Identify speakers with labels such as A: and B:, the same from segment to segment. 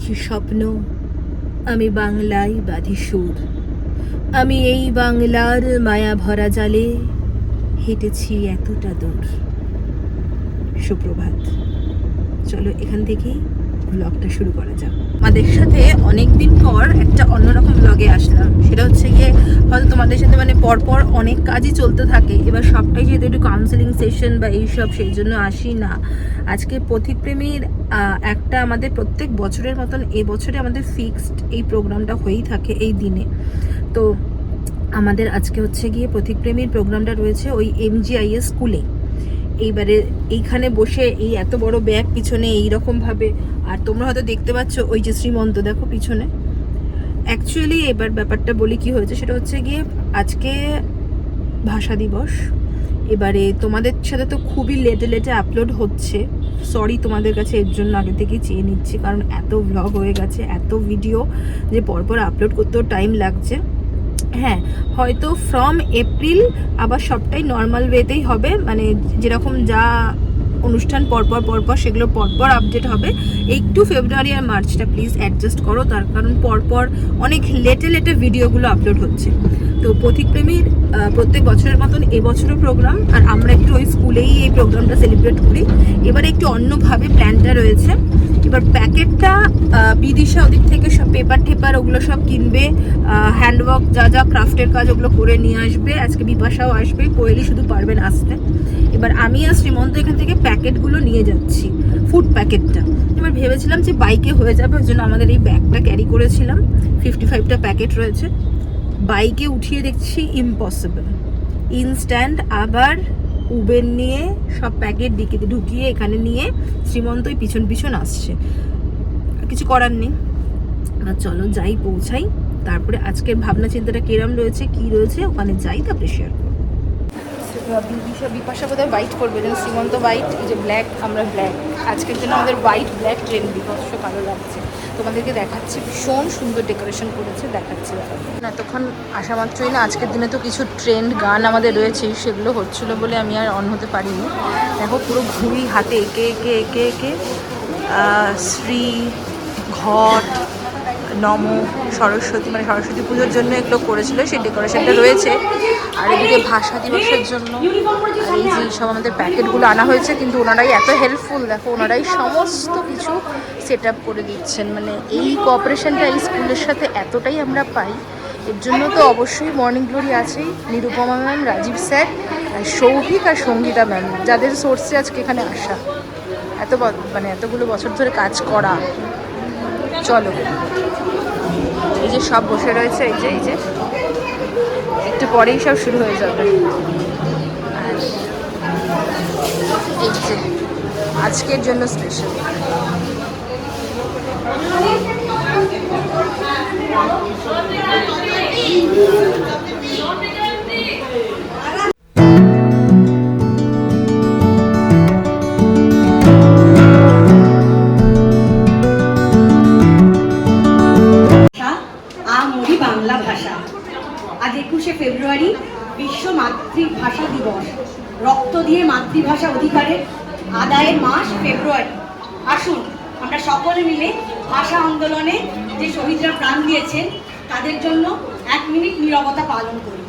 A: স্বপ্ন। আমি বাংলায় বাঁধি সুর। আমি এই বাংলার মায়া ভরা জালে হেঁটেছি এতটা দূর। সুপ্রভাত, চলো এখান থেকেই ব্লগটা শুরু করা যাক। আমাদের সাথে অনেকদিন পর একটা অন্যরকম ব্লগে আসলাম সেটা হচ্ছে গিয়ে তোমাদের সাথে মানে পরপর অনেক কাজই চলতে থাকে। এবার সবটাই যেহেতু একটু কাউন্সেলিং সেশন বা এইসব সেই জন্য আসি না। আজকে পথিকপ্রেমীর একটা আমাদের প্রত্যেক বছরের মতন এবছরে আমাদের ফিক্সড এই প্রোগ্রামটা হয়েই থাকে এই দিনে। তো আমাদের আজকে হচ্ছে গিয়ে পথিকপ্রেমীর প্রোগ্রামটা রয়েছে ওই এমজিআইএস স্কুলে। এইবারে এইখানে বসে এই এত বড় ব্যাগ পিছনে এইরকম ভাবে আর তোমরা হয়তো দেখতে পাচ্ছ ওই যে শ্রীমন্ত, দেখো পিছনে। অ্যাকচুয়ালি এবার ব্যাপারটা বলি কি হয়েছে, সেটা হচ্ছে গিয়ে আজকে ভাষা দিবস। এবারে তোমাদের সাথে তো খুবই লেটে লেটে আপলোড হচ্ছে। সরি তোমাদের কাছে এর জন্য আগে থেকেই চেয়ে নিচ্ছি, কারণ এত ব্লগ হয়ে গেছে, এত ভিডিও যে পরপর আপলোড করতেও টাইম লাগছে। হ্যাঁ হয়তো ফ্রম এপ্রিল আবার সবটাই নর্মাল ওয়েতেই হবে মানে যেরকম যা অনুষ্ঠান পরপর পরপর সেগুলো পরপর আপডেট হবে। একটু ফেব্রুয়ারি আর মার্চটা প্লিজ অ্যাডজাস্ট করো, তার কারণ পরপর অনেক লেটে লেটে ভিডিওগুলো আপলোড হচ্ছে। তো পথিকপ্রেমীর প্রত্যেক বছরের মতন এবছরও প্রোগ্রাম আর আমরা একটু ওই স্কুলেই এই প্রোগ্রামটা সেলিব্রেট করি। এবারে একটু অন্যভাবে প্ল্যানটা রয়েছে। এবার প্যাকেটটা বিদিশা ওদিক থেকে সব পেপার টেপার ওগুলো সব কিনবে। হ্যান্ডওয়ার্ক যা যা ক্রাফটের কাজ ওগুলো করে নিয়ে আসবে। আজকে বিপাশাও আসবে, কোয়েলি শুধু পারবেন আসতে। এবার আমি আর শ্রীমন্ত এখান থেকে প্যাকেটগুলো নিয়ে যাচ্ছি ফুড প্যাকেটটা এবার ভেবেছিলাম যে বাইকে হয়ে যাবে, ওই জন্য আমাদের এই ব্যাগটা ক্যারি করেছিলাম। ফিফটি ফাইভটা প্যাকেট রয়েছে। বাইকে উঠিয়ে দেখছি ইম্পসিবল ইনস্ট্যান্ট আবার উবের নিয়ে সব প্যাকেট ডিকিতে ঢুকিয়ে এখানে নিয়ে শ্রীমন্তই পিছন পিছন আসছে। কিছু করার নেই। আর চলো যাই, পৌঁছাই। তারপরে আজকের ভাবনা চিন্তাটা কিরম রয়েছে, কি রয়েছে, ওখানে যাই, তারপরে শেয়ার বিপাশা বোধহয় হোয়াইট করবে যেন শ্রীমন্ত হোয়াইট এই যে ব্ল্যাক আমরা ব্ল্যাক আজকের জন্য আমাদের হোয়াইট ব্ল্যাক ট্রেন বিভৎস ভালো লাগছে। তোমাদেরকে দেখাচ্ছি, ভীষণ সুন্দর ডেকোরেশন করেছে, দেখাচ্ছি না, তখন আসা মাত্রই না, আজকের দিনে তো কিছু ট্রেন্ড গান আমাদের রয়েছে, সেগুলো হচ্ছিল বলে আমি আর অন হতে পারিনি। দেখো, পুরো ঘুড়ি হাতে, এঁকে এঁকে এঁকে এঁকে শ্রী, ঘট নম সরস্বতী মানে সরস্বতী পুজোর জন্য এগুলো করেছিল, সেই ডেকোরেশনটা রয়েছে। আর এদিকে ভাষা দিবসের জন্য, আর এই যে সব আমাদের প্যাকেটগুলো আনা হয়েছে, কিন্তু ওনারাই এত হেল্পফুল দেখো ওনারাই সমস্ত কিছু সেট করে দিচ্ছেন। মানে এই কোঅপারেশনটা এই স্কুলের সাথে এতটাই আমরা পাই। এর জন্য তো অবশ্যই মর্নিং গ্লোরি আছেই। নিরুপমা ম্যাম রাজীব স্যার সৌভিক আর সঙ্গীতা ম্যাম যাদের সোর্সে আজকে এখানে আসা। এত মানে এতগুলো বছর ধরে কাজ করা। চলো। এই যে সব বসে রয়েছে, এই যে এই যে। একটু পরেই সব শুরু হয়ে যাবে। এই যে, আজকের জন্য স্পেশাল
B: যে শহীদরা প্রাণ দিয়েছেন তাদের জন্য এক মিনিট নিরবতা পালন করি।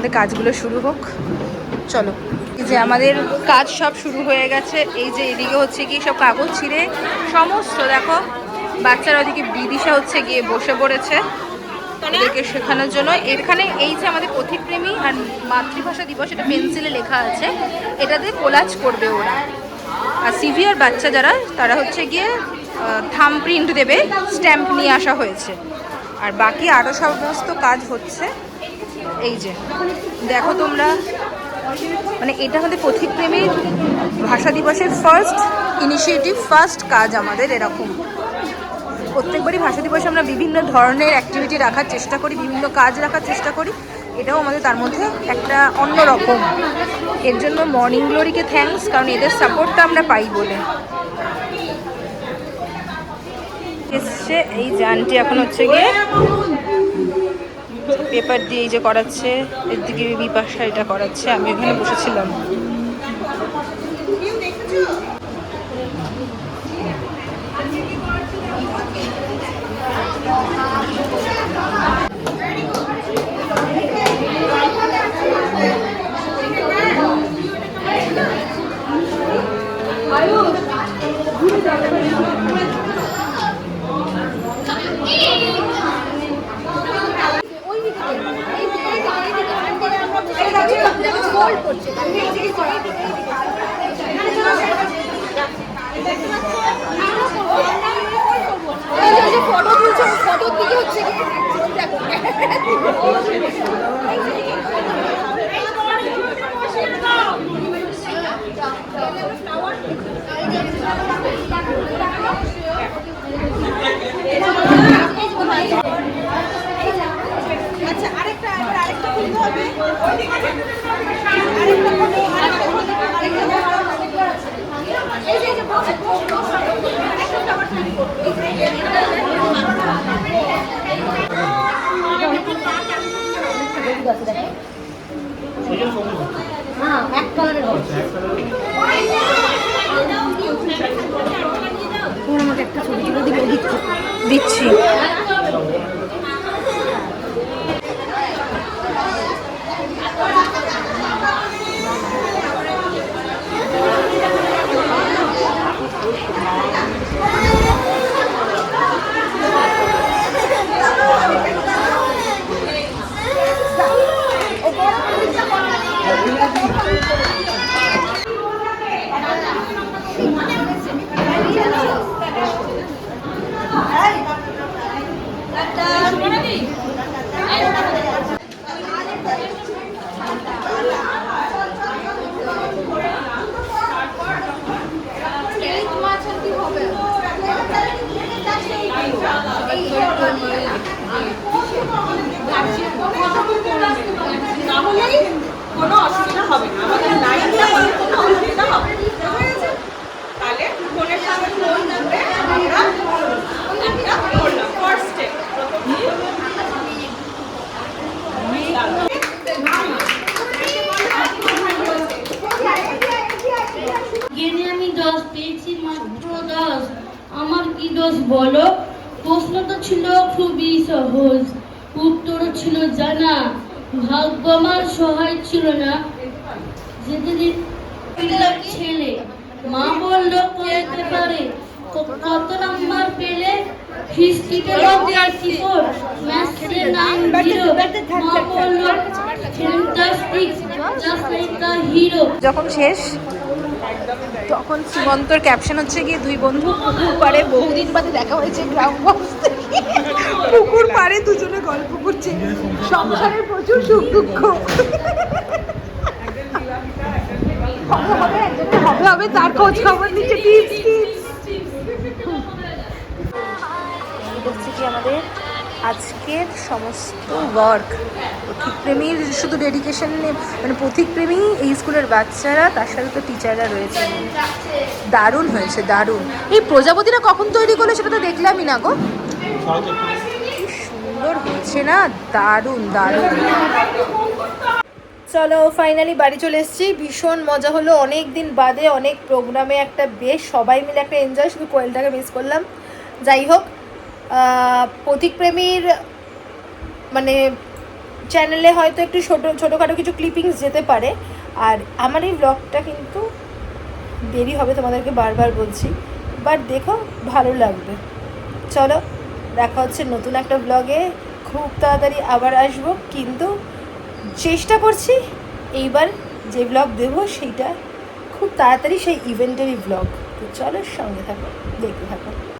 A: আমাদের কাজগুলো শুরু হোক। চলো, এই যে আমাদের কাজ সব শুরু হয়ে গেছে। এই যে এদিকে হচ্ছে কি সব কাগজ ছিঁড়ে সমস্ত, দেখো, বাচ্চারা ওদিকে বিদিশা হচ্ছে গিয়ে বসে পড়েছে ওদেরকে শেখানোর জন্য। এখানে এই যে আমাদের পথিপ্রেমী আর মাতৃভাষা দিবস, এটা পেন্সিলে লেখা আছে। এটাতে কোলাজ করবে ওরা। আর সিভিয়ার বাচ্চা যারা, তারা হচ্ছে গিয়ে থাম প্রিন্ট দেবে, স্ট্যাম্প নিয়ে আসা হয়েছে। আর বাকি আরও সমস্ত কাজ হচ্ছে। এই যে, দেখো তোমরা মানে এটা আমাদের পথিকপ্রেমীর ভাষা দিবসের ফার্স্ট ইনিশিয়েটিভ ফার্স্ট কাজ আমাদের এরকম। প্রত্যেকবারই ভাষা দিবসে আমরা বিভিন্ন ধরনের অ্যাক্টিভিটি রাখার চেষ্টা করি, বিভিন্ন কাজ রাখার চেষ্টা করি। এটাও আমাদের তার মধ্যে একটা অন্য রকম। এর জন্য মর্নিং গ্লোরিকে থ্যাঙ্কস কারণ এদের সাপোর্টটা আমরা পাই বলে। এসছে এই যে আন্টি এখন হচ্ছে গিয়ে পেপার দিয়ে এই যে করাচ্ছে এর দিকে বিপাশা এটা করাচ্ছে আমি এখানে বসেছিলাম।
B: ফটো তুলছো ফটোর দিকে হচ্ছে দেখো হ্যাঁ এক কালারের আমাকে একটা ছবি তুলে দিবে দিচ্ছি।
A: দিচ্ছি
B: দশ পেয়েছি মাত্র দশ। আমার কি দোষ বলো? প্রশ্ন তো ছিল খুবই সহজ। উত্তরও ছিল জানা। ভাগ্য আমার সহায় ছিল না। যেতে ছেলে মা বলল করতে পারে। কত নাম্বার পেলে? হিস্ট্রিতে ম্যাথসে নাইন জিরো মা বলল fantastic just like a hero
A: যখন শেষ তখন সুমন্তর ক্যাপশন হচ্ছে গিয়ে, দুই বন্ধু পুকুর পাড়ে বহুদিন বাদে দেখা হয়েছে গ্রাম পুকুর পাড়ে দুজনে গল্প করছে। সংসারের প্রচুর সুখ দুঃখ। হবে হবে তার খোঁজ খবর নিচ্ছে। টিপস আজকের সমস্ত ওয়ার্ক পথিকপ্রেমীর শুধু ডেডিকেশন মানে পথিকপ্রেমী এই স্কুলের বাচ্চারা, তার সাথে তো টিচাররা রয়েছে। দারুণ হয়েছে, দারুণ। এই প্রজাপতিরা কখন তৈরি করল সেটা তো দেখলামই না গো। সুন্দর হয়েছে না? দারুণ দারুণ। চলো ফাইনালি বাড়ি চলে এসেছি। ভীষণ মজা হলো। অনেক দিন বাদে অনেক প্রোগ্রামে একটা বেশ সবাই মিলে একটা এনজয় শুধু কোয়েলটাকে মিস করলাম। যাই হোক আহ, পথিকপ্রেমীর মানে চ্যানেলে হয়তো একটু ছোটো ছোটোখাটো কিছু ক্লিপিংস যেতে পারে। আর আমার এই ব্লগটা কিন্তু দেরি হবে তোমাদেরকে বারবার বলছি বাট দেখো ভালো লাগবে। চলো দেখা হচ্ছে নতুন একটা ব্লগে খুব তাড়াতাড়ি আবার আসব কিন্তু চেষ্টা করছি এইবার যে ব্লগ দেবো সেইটা খুব তাড়াতাড়ি সেই ইভেন্টেরই ব্লগ তো চলো সঙ্গে থাকো দেখতে থাকো।